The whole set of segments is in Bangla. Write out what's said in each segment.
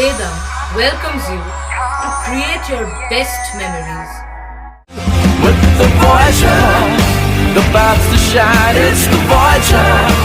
Vedam welcomes you to create your best memories. with the Voyager. The to shine, it's the Voyager.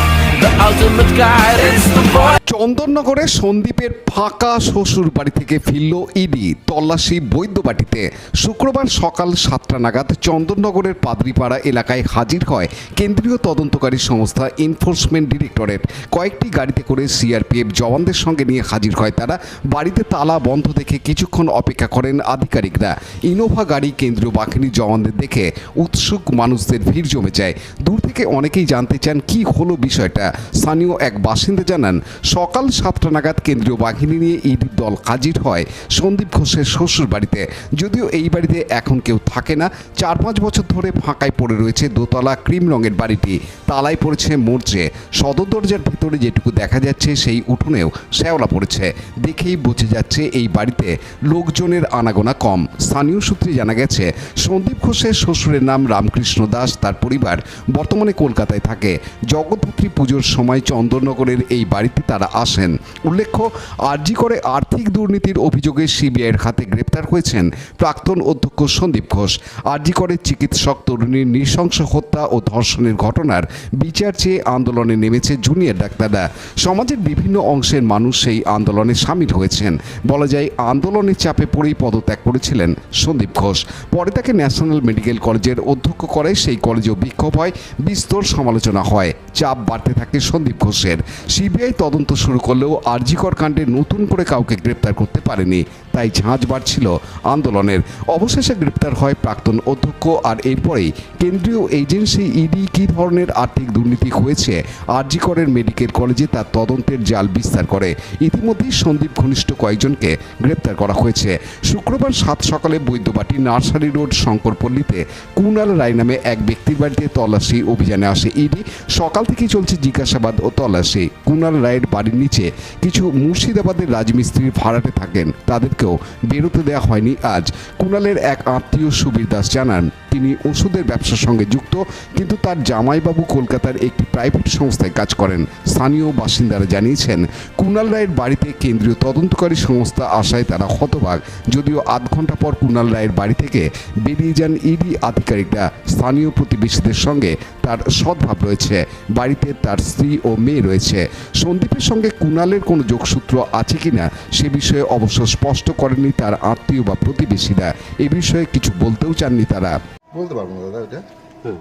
চন্দননগরে সন্দীপের ফাঁকা শ্বশুর বাড়ি থেকে ফিরল ইডি। তল্লাশি বৈদ্যবাটিতে। শুক্রবার সকাল সাতটা নাগাদ চন্দননগরের পাদরিপাড়া এলাকায় হাজির হয় কেন্দ্রীয় তদন্তকারী সংস্থা এনফোর্সমেন্ট ডিরেক্টরেট। কয়েকটি গাড়িতে করে সিআরপিএফ জওয়ানদের সঙ্গে নিয়ে হাজির হয় তারা। বাড়িতে তালা বন্ধ দেখে কিছুক্ষণ অপেক্ষা করেন আধিকারিকরা। ইনোভা গাড়ি কেন্দ্রীয় বাহিনীর জওয়ানদের দেখে উৎসুক মানুষদের ভিড় জমে যায়। দূর থেকে অনেকেই জানতে চান কি হলো বিষয়টা। স্থানীয় এক বাসিন্দা জানান, সকাল সাতটা নাগাদ কেন্দ্রীয় বাহিনী নিয়ে ইডির দল হাজির হয় সন্দীপ ঘোষের শ্বশুর বাড়িতে। যদিও এই বাড়িতে এখন কেউ থাকে না, চার পাঁচ বছর ধরে ফাঁকায় পড়ে রয়েছে দোতলা ক্রিম রঙের বাড়িটি। তালায় পড়েছে মরচে। সদর দরজার ভিতরে যেটুকু দেখা যাচ্ছে, সেই উঠোনেও শ্যাওলা পড়েছে। দেখেই বোঝা যাচ্ছে এই বাড়িতে লোকজনের আনাগোনা কম। স্থানীয় সূত্রে জানা গেছে, সন্দীপ ঘোষের শ্বশুরের নাম রামকৃষ্ণ দাস, তার পরিবার বর্তমানে কলকাতায় থাকে। জগদ্ধাত্রী পুজোর সময় চন্দননগরের এই বাড়িতে তারা আসেন। উল্লেখ্য, আরজি করে আর্থিক দুর্নীতির অভিযোগে সিবিআইয়ের হাতে গ্রেপ্তার হয়েছেন প্রাক্তন অধ্যক্ষ সন্দীপ ঘোষ। আরজি করে চিকিৎসক তরুণীর নৃশংস হত্যা ও ধর্ষণের ঘটনার বিচার চেয়ে আন্দোলনে নেমেছে জুনিয়র ডাক্তাররা। সমাজের বিভিন্ন অংশের মানুষ সেই আন্দোলনে সামিল হয়েছেন। বলা যায়, আন্দোলনের চাপে পড়েই পদত্যাগ করেছিলেন সন্দীপ ঘোষ। পরে তাকে ন্যাশনাল মেডিকেল কলেজের অধ্যক্ষ করে, সেই কলেজেও বিক্ষোভ হয়, বিস্তর সমালোচনা হয়। চাপ বাড়তে থাকে সন্দীপ ঘোষের। সিবিআই তদন্ত শুরু করলেও আরজিকর কাণ্ডে নতুন করে কাউকে গ্রেপ্তার করতে পারেনি। তাই ঝাঁঝ বাড়ছিল আন্দোলনের। অবশেষে গ্রেপ্তার হয় প্রাক্তন অধ্যক্ষ আর এরপরেই কেন্দ্রীয় এজেন্সি ইডি কী ধরনের আর্থিক দুর্নীতি হয়েছে আরজিকরের মেডিকেল কলেজে তার তদন্তের জাল বিস্তার করে। ইতিমধ্যেই সন্দীপ ঘনিষ্ঠ কয়েকজনকে গ্রেপ্তার করা হয়েছে। শুক্রবার সাত সকালে বৈদ্যবাটি নার্সারি রোড, শঙ্করপল্লীতে কুনাল রায় নামে এক ব্যক্তির বাড়িতে তল্লাশি অভিযানে আসে ইডি। সকাল থেকেই চলছে জিজ্ঞাসাবাদ ও তল্লাশি। কুনাল রায়ের বাড়ির নিচে কিছু মুর্শিদাবাদের রাজমিস্ত্রি ভাড়াটে থাকেন। তাদেরকেও বেরোতে দেওয়া হয়নি আজ। কুণালের এক আত্মীয় সুবীর দাস জানান তিনি ওষুধের ব্যবসার সঙ্গে যুক্ত, কিন্তু তার জামাইবাবু কলকাতার একটি প্রাইভেট সংস্থায় কাজ করেন, স্থানীয় বাসিন্দারা জানিয়েছেন কুণাল রায়ের বাড়িতে কেন্দ্রীয় তদন্তকারী সংস্থা আসায় তারা হতবাক, যদিও আধ ঘণ্টা পর কুণাল রায়ের বাড়ি থেকে বেরিয়ে যান ইডি আধিকারিকরা। স্থানীয় প্রতিবেশীদের সঙ্গে তার সদ্ভাব রয়েছে, বাড়িতে তার স্ত্রী ও মেয়ে রয়েছে। সন্দীপের সঙ্গে কুণালের কোনো যোগসূত্র আছে কিনা সে বিষয়ে অবশ্য স্পষ্ট করেনি তার আত্মীয় বা প্রতিবেশীরা। এ বিষয়ে কিছু বলতেও চাননি তারা। বলতে পারব না দাদা এটা। হ্যাঁ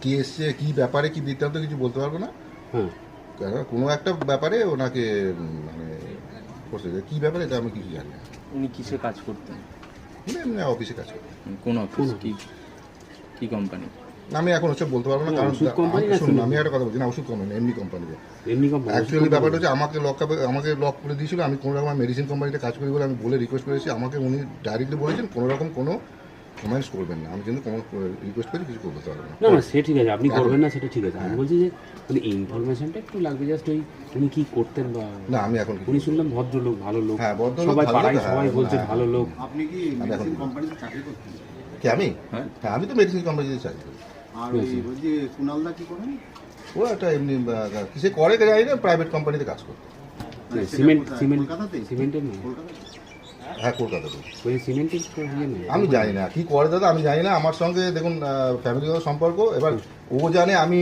কি এসছে কি ব্যাপারে কি বৃত্তান্ত কিছু বলতে পারব না? হ্যাঁ কেন কোনো একটা ব্যাপারে ওনাকে মানে করছে কি ব্যাপারে এটা আমি কিছু জানি না। উনি কিসে কাজ করতেন? উনি এমনি অফিসে কাজ করে কোন অফিস? কি কি কোম্পানি? আমি এখন হচ্ছে বলতে পারব না কারণ শুনুন। আমি একটা কথা বলছি। না ওষুধ কোম্পানি এমনি কোম্পানিতে এমনি কোম্পানি অ্যাকচুয়ালি ব্যাপারটা হচ্ছে আমাকে লক আমাকে লক করে দিয়েছিল। আমি কোনো রকম মেডিসিন কোম্পানিতে কাজ করি বলে আমি বলে রিকোয়েস্ট করেছি। আমাকে উনি ডাইরেক্টলি বলেছেন কোনো রকম কোনো কমেন্টস করবেন না। আমি কিন্তু রিকোয়েস্ট করে কিছু করতে পারব না। না সে ঠিক আছে আপনি করবেন না সেটা ঠিক আছে। আমি বলছি যে মানে ইনফরমেশনটা একটু লাগবে জাস্ট ওই উনি কি করতেন বা না আমি এখন উনি শুনলাম ভদ্রলোক ভালো লোক। হ্যাঁ, ভদ্রলোক, সবাই পাড়ায় সবাই হ্যাঁ, বলছে হ্যাঁ। ভালো লোক। আপনি কি আমি মেডিসিন কোম্পানিতে চাকরি করতেন? কি আমি? হ্যাঁ। হ্যাঁ আমি তো মেডিসিন কোম্পানিতে চাই আর ওই যে কুনালদা কি করেন? ও একটা এমনি কিসে করে জানি না প্রাইভেট কোম্পানিতে কাজ করে মানে সিমেন্ট সিমেন্ট সিমেন্টের নেই কলকাতায়? হ্যাঁ কলকাতা ওই সিমেন্টের ইয়ে আমি জানি না কি করে দাদা আমি জানি না। আমার সঙ্গে দেখুন ফ্যামিলিগত সম্পর্ক। এবার ও জানে আমি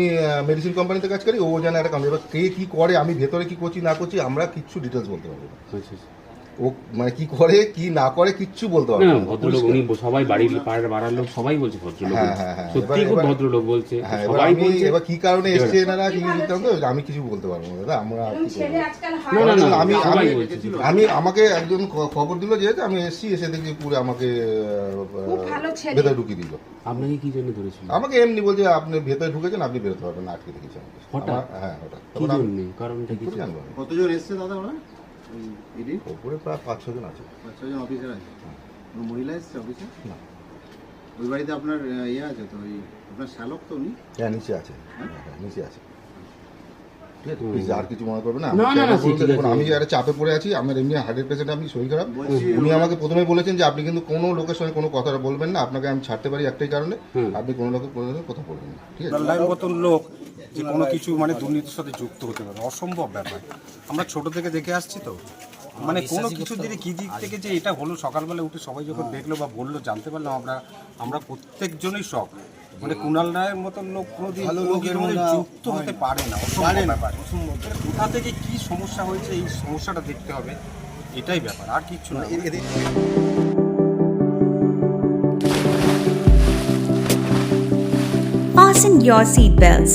মেডিসিন কোম্পানিতে কাজ করি ও জানে একটা কোম্পানি এবার কে কি করে আমি ভেতরে কি করছি না করছি আমরা কিচ্ছু ডিটেলস বলতে পারব না। আচ্ছা আচ্ছা। ও মানে কি করে কি না করে কিচ্ছু বলতে পারব না ভদ্রলোক উনি সবাই বাড়ির পাড়ার বাড়ার লোক সবাই বলছে ভদ্রলোক হ্যাঁ, হ্যাঁ, হ্যাঁ। সত্যি এবার- খুব ভদ্রলোক বলছে। হ্যাঁ সবাই বলছে এবার কি কারণে এসছে এনারা কি বৃত্তান্ত আমি কিছু বলতে পারব না দাদা আমরা? না না না আমি সবাই আমি আমি আমাকে একজন খবর দিল যে আমি এসছি এসে দেখি পুরো আমাকে ভেতরে ঢুকিয়ে দিল। আপনাকে কি জন্য ধরেছিল? আমাকে এমনি বলছে আপনি ভেতরে ঢুকেছেন আপনি বেরোতে পারবেন না আটকে আমাকে হঠাৎ? হ্যাঁ হঠাৎ। কি জন্য? কারণটা কি জানব কতজন এসছে দাদা ওরা? ইডি ওপরে প্রায় পাঁচ ছজন আছে। পাঁচ ছজন অফিসার আছে? কোনো মহিলা এসছে অফিসে না। ওই বাড়িতে আপনার ইয়ে আছে তো ওই আপনার শ্যালক তো উনি? হ্যাঁ নিচে আছে। হ্যাঁ, হ্যাঁ, নিচে আছে। ঠিক আছে প্লিজ আর কিছু মনে করবে না? আমি একটা চাপে পড়ে আছি আমার এমনি হার্টের পেশেন্ট আমি শরীর খারাপ? উনি আমাকে প্রথমে বলেছেন যে আপনি কিন্তু কোনো লোকের সঙ্গে কোনো কথা বলবেন না আপনাকে আমি ছাড়তে পারি একটাই কারণে আপনি কোনো লোকের কোনো কথা বলবেন না ঠিক আছে? লোক? যে কোনো কিছু মানে দুর্নীতির সাথে যুক্ত হতে পারে অসম্ভব ব্যাপার। আমরা ছোট থেকে দেখে আসছি তো। মানে কোনো কিছু দিকে কী দিক থেকে যে এটা হলো সকালবেলা উঠে সবাই যখন দেখল বা বলল জানতে পারলাম আমরা আমরা প্রত্যেকজনই শখ মানে কুণাল রায়ের মতন লোক কোনোদিন যুক্ত হতে পারে না। অসম্ভব ব্যাপার। কোথা থেকে কি সমস্যা হয়েছে এই সমস্যাটা দেখতে হবে। এটাই ব্যাপার আর কিচ্ছু না। Fasten your seatbelts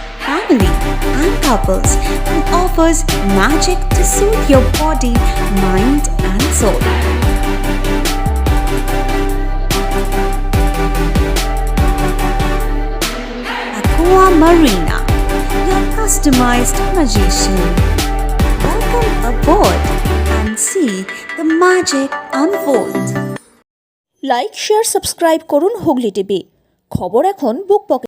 family, and couples and offers magic to soothe your body, mind, and soul. Aqua Marina, your customized magician. Welcome aboard and see the magic unfold. Like share subscribe করুন হুগলি টিভি খবর এখন বুক পকেট